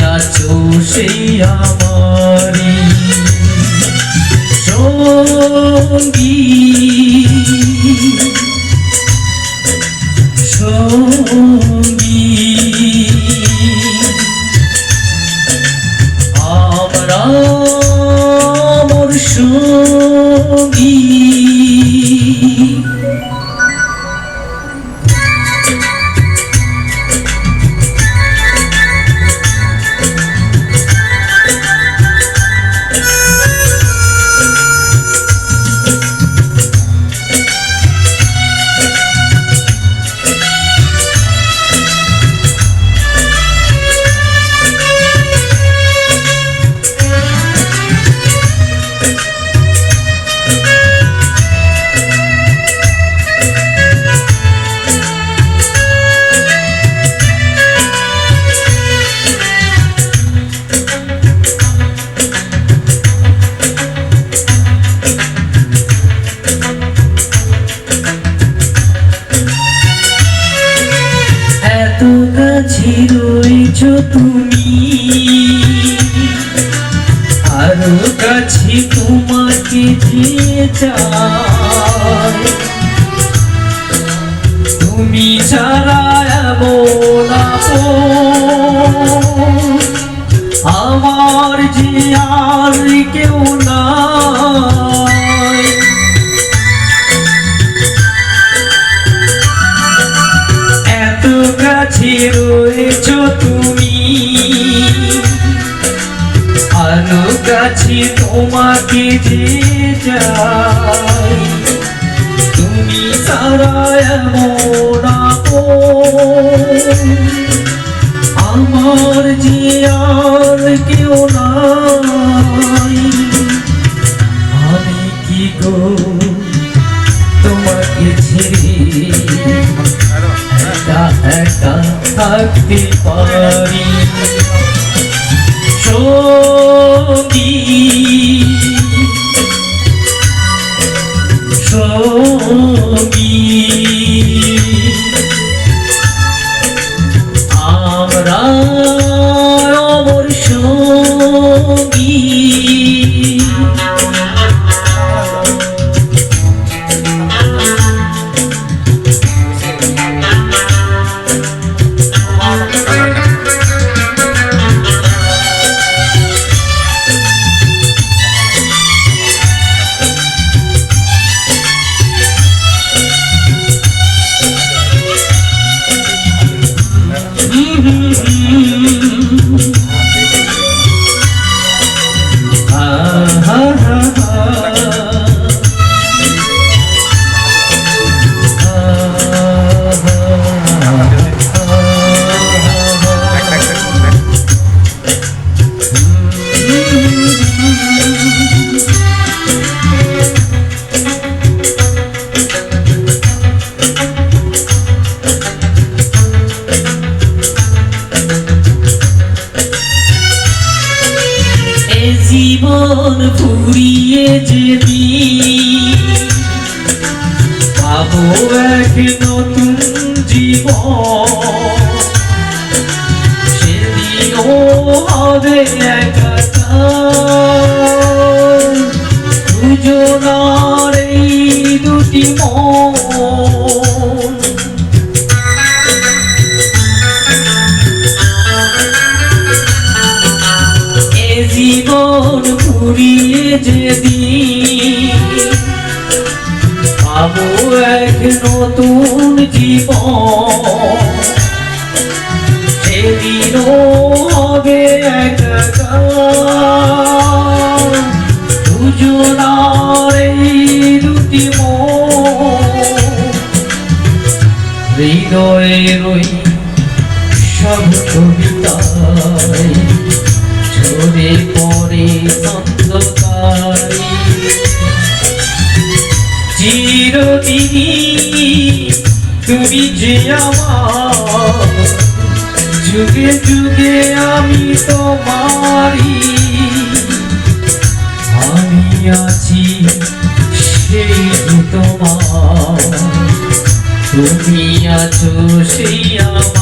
আছো সেই আমারি সঙ্গী। সঙ্গী। আমরা মোর সঙ্গী। কাছে রয়েছ তুমি। আরও কাছে তোমাকে যে চাই কাছে তোমাকে যে তুমি সারা আমার আর কেউ নাই। আমি কি গো তোমাকে ছেড়ে একা একা থাকতে পারি? সঙ্গী জীবন ফুরিয়ে যেবি পাবো এক নতুন জীবন। দুজনার এই দুটি মন এ জীবন যেদিন পাবো এক নতুন জীবন। সেদিনও হবে একাকার দুজনার এই দুটি হৃদয়ে রই সব কবিতায় ঝরে পড়ে অন্ধকারে চিরদিনই তুমি যে আমার যুগে যুগে আমি তোমারি আমি আছি সেই তোমার। তুমি আছো সেই আমারি